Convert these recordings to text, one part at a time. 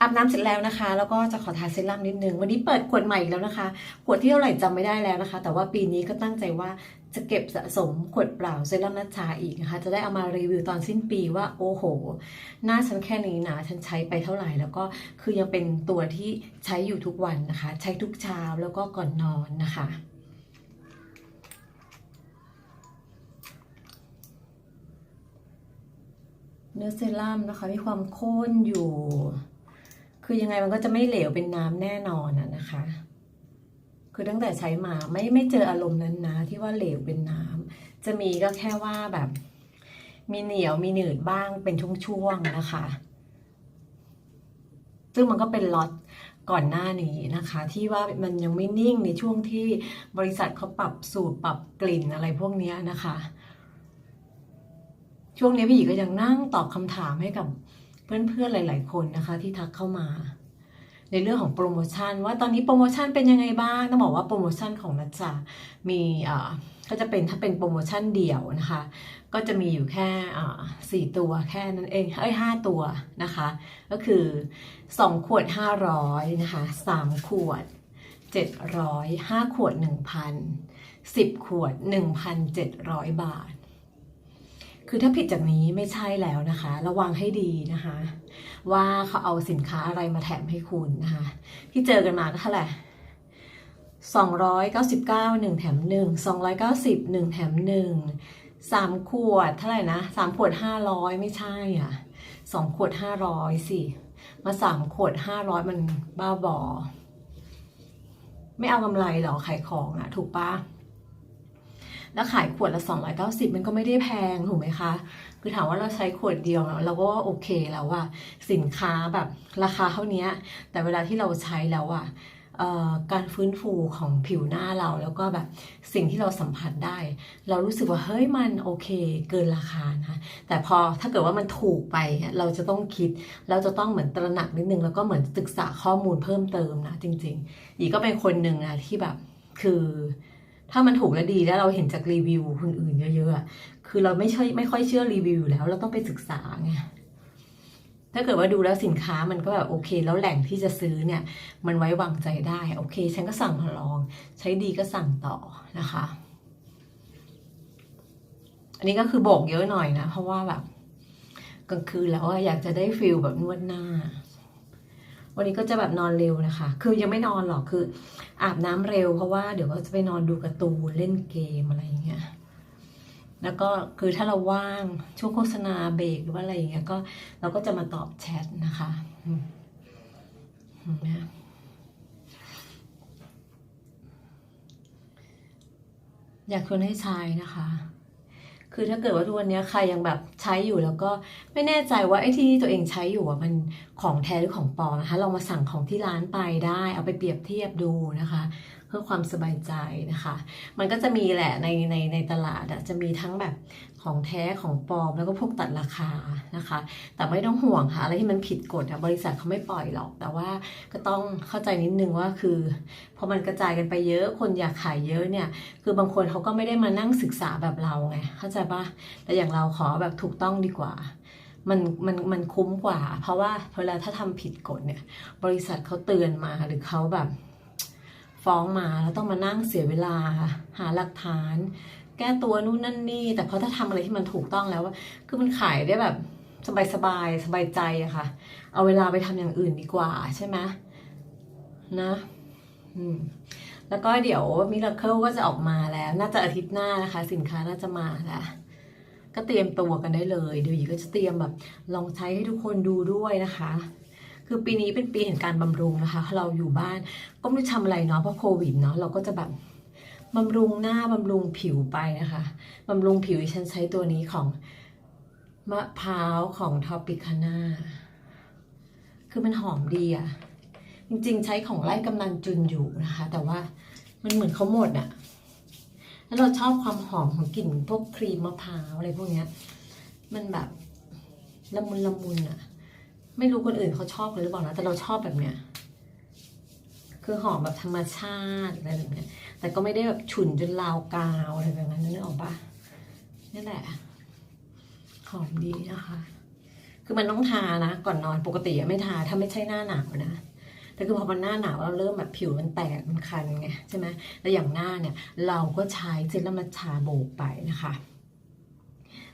อาบน้ำเสร็จแล้วนะคะ แล้วก็จะขอทาเซรั่มนิดนึง วันนี้เปิดขวดใหม่อีกแล้วนะคะ ขวดที่เท่าไหร่จำไม่ได้แล้วนะคะ แต่ว่าปีนี้ก็ตั้งใจว่าจะเก็บสะสมขวดเปล่าเซรั่มนัชชาอีกนะคะ จะได้เอามารีวิวตอนสิ้นปีว่าโอ้โห หน้าฉันแค่นี้นะฉันใช้ไปเท่าไหร่ แล้วก็คือยังเป็นตัวที่ใช้อยู่ทุกวันนะคะ ใช้ทุกเช้าแล้วก็ก่อนนอนนะคะเนื้อเซรั่มนะคะมีความข้นอยู่ คือยังไงมันก็จะไม่เหลวเป็นน้ำแน่นอนอะนะคะ คือตั้งแต่ใช้มาไม่ไม่เจออารมณ์นั้นนะ ที่ว่าเหลวเป็นน้ำจะมีก็แค่ว่าแบบ มีเหนียวมีหนืดบ้างเป็นช่วงๆนะคะ ซึ่งมันก็เป็นล็อตก่อนหน้านี้นะคะ ที่ว่ามันยังไม่นิ่งในช่วงที่บริษัทเขาปรับสูตรปรับกลิ่นอะไรพวกนี้นะคะ ช่วงนี้พี่หยีก็ยังนั่งตอบคำถามให้กับ เพื่อนๆหลาย ๆ คนนะคะ ที่ทักเข้ามา ในเรื่องของโปรโมชั่น ว่าตอนนี้โปรโมชั่นเป็นยังไงบ้างต้องบอกว่าโปรโมชั่นของนัจจามีอ่าก็จะเป็นถ้าเป็นโปรโมชั่นเดี่ยวนะคะ ก็จะมีอยู่แค่สี่ตัวแค่นั้นเองเอ้ยห้าตัวนะคะ ก็คือสองขวดห้าร้อยนะคะสามขวดเจ็ดร้อยห้าขวดหนึ่งพันสิบขวดหนึ่งพันเจ็ดร้อยบาท คือถ้าผิดจากนี้ไม่ใช่แล้วนะคะ ระวังให้ดีนะคะ ว่าเขาเอาสินค้าอะไรมาแถมให้คุณนะคะ ที่เจอกันมาก็เท่าไหร่สองร้อยเก้าสิบเก้าหนึ่งแถมหนึ่งสองร้อยเก้าสิบหนึ่งแถมหนึ่งสามขวดเท่าไหร่นะสามขวดห้าร้อยไม่ใช่อะสองขวดห้าร้อยสิ มาสามขวดห้าร้อยมันบ้าบอ ไม่เอากำไรหรอขายของอะถูกปะ แล้วขายขวดละ 290 มันก็ไม่ได้แพงถูกไหมคะ คือถามว่าเราใช้ขวดเดียวเราก็โอเคแล้วว่าสินค้าแบบราคาเท่านี้แต่เวลาที่เราใช้แล้วอะเอ่อการฟื้นฟูของผิวหน้าเราแล้วก็แบบสิ่งที่เราสัมผัสได้ เรารู้สึกว่าเฮ้ยมันโอเคเกินราคานะแต่พอถ้าเกิดว่ามันถูกไปเราจะต้องคิด เราจะต้องเหมือนตระหนักนิดนึง แล้วก็เหมือนศึกษาข้อมูลเพิ่มเติมนะจริงๆอีก็เป็นคนหนึ่งนะที่แบบคือ ถ้ามันถูกและดีแล้วเราเห็นจากรีวิวคนอื่นเยอะๆ คือเราไม่ใช่ไม่ค่อยเชื่อรีวิวอยู่แล้ว เราต้องไปศึกษาไง ถ้าเกิดว่าดูแล้วสินค้ามันก็แบบโอเค แล้วแหล่งที่จะซื้อเนี่ย มันไว้วางใจได้ โอเค ฉันก็สั่งมาลอง ใช้ดีก็สั่งต่อนะคะ อันนี้ก็คือโบกเยอะหน่อยนะ เพราะว่าแบบกลางคืนแล้วอยากจะได้ฟิลแบบนวดหน้า วันนี้ก็จะแบบนอนเร็วนะคะ คือยังไม่นอนหรอกคือ อาบน้ำเร็วเพราะว่าเดี๋ยวก็จะไปนอนดูการ์ตูนเล่นเกมอะไรอย่างเงี้ยแล้วก็คือถ้าเราว่างช่วงโฆษณาเบรกหรือว่าอะไรอย่างเงี้ยก็เราก็จะมาตอบแชทนะคะอืมเห็นไหมอยากชวนให้ใช้นะคะ คือถ้าเกิดว่าทุกวันนี้ใครยังแบบใช้อยู่แล้วก็ไม่แน่ใจว่าไอ้ที่ตัวเองใช้อยู่อะมันของแท้หรือของปลอมนะคะลองมาสั่งของที่ร้านไปได้ เอาไปเปรียบเทียบดูนะคะ เพื่อความสบายใจนะคะ มันก็จะมีแหละในในในตลาดอะจะมีทั้งแบบของแท้ของปลอมแล้วก็พวกตัดราคานะคะ แต่ไม่ต้องห่วงค่ะอะไรที่มันผิดกฎอะบริษัทเขาไม่ปล่อยหรอก แต่ว่าก็ต้องเข้าใจนิดนึงว่าคือพอมันกระจายกันไปเยอะคนอยากขายเยอะเนี่ย คือบางคนเขาก็ไม่ได้มานั่งศึกษาแบบเราไงเข้าใจปะแต่อย่างเราขอแบบถูกต้องดีกว่ามันมันมันคุ้มกว่า เพราะว่าเวลาถ้าทำผิดกฎเนี่ย บริษัทเขาเตือนมาหรือเขาแบบ ฟ้องมาแล้วต้องมานั่งเสียเวลา หาหลักฐาน แก้ตัวนู่นนั่นนี่ แต่พอถ้าทำอะไรที่มันถูกต้องแล้วคือมันขายได้แบบสบายสบายสบายใจอะค่ะ เอาเวลาไปทำอย่างอื่นดีกว่าใช่ไหมนะอืมแล้วก็เดี๋ยวมิราเคิลก็จะออกมาแล้ว น่าจะอาทิตย์หน้านะคะ สินค้าน่าจะมาแล้วก็เตรียมตัวกันได้เลย เดี๋ยวหยีก็จะเตรียมแบบลองใช้ให้ทุกคนดูด้วยนะคะ คือปีนี้เป็นปีแห่งการบำรุงนะคะ เราอยู่บ้านก็ไม่รู้ทำอะไรเนาะเพราะโควิดเนาะเราก็จะแบบบำรุงหน้าบำรุงผิวไปนะคะบำรุงผิวฉันใช้ตัวนี้ของมะพร้าวของทอปิคาน่าคือมันหอมดีอะจริงๆ ใช้ของไร่กำนันจุนอยู่นะคะ แต่ว่ามันเหมือนเขาหมดอะแล้วเราชอบความหอมของกลิ่นพวกครีมมะพร้าวอะไรพวกเนี้ย มันแบบละมุนละมุนอะ ไม่รู้คนอื่นเขาชอบหรือเปล่านะแต่เราชอบแบบเนี้ยคือหอมแบบธรรมชาติอะไรแบบเนี้ย แต่ก็ไม่ได้แบบฉุนจนลาวกาวอะไรแบบนั้นนึกออกปะนี่แหละ หอมดีนะคะ คือมันต้องทานะ ก่อนนอนปกติไม่ทาถ้าไม่ใช่หน้าหนาวนะแต่คือพอมันหน้าหนาวเราเริ่มแบบผิวมันแตกมันคันไงใช่ไหมแล้วอย่างหน้าเนี่ย เราก็ใช้เจลละมัชชาโบกไปนะคะ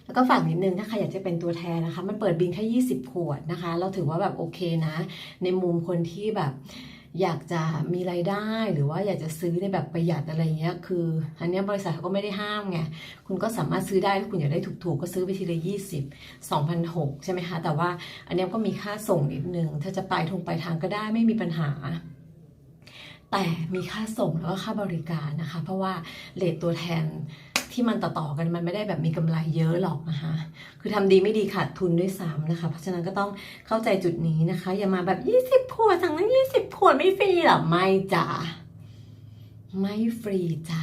แล้วก็ฝากนิดนึงถ้าใครอยากจะเป็นตัวแทนนะคะ มันเปิดบินแค่ 20 ขวดนะคะ เราถือว่าแบบโอเคนะ ในมุมคนที่แบบอยากจะมีรายได้หรือว่าอยากจะซื้อในแบบประหยัดอะไรเงี้ยคืออันนี้บริษัทเขาก็ไม่ได้ห้ามไงคุณก็สามารถซื้อได้ถ้าคุณอยากได้ถูกๆ ก็ซื้อไปทีละยี่สิบสองพันหกใช่ไหมคะ แต่ว่าอันนี้ก็มีค่าส่งนิดนึง ถ้าจะไปทงไปทางก็ได้ไม่มีปัญหา แต่มีค่าส่งแล้วก็ค่าบริการนะคะ เพราะว่าเลทตัวแทน ที่มันต่อๆกันมันไม่ได้แบบมีกำไรเยอะหรอกนะคะ คือทำดีไม่ดีขาดทุนด้วยซ้ำนะคะ เพราะฉะนั้นก็ต้องเข้าใจจุดนี้นะคะ อย่ามาแบบ20ขวดสั่งนั้น20ขวดไม่ฟรีหรอไม่จ้ะไม่ฟรีจ้ะ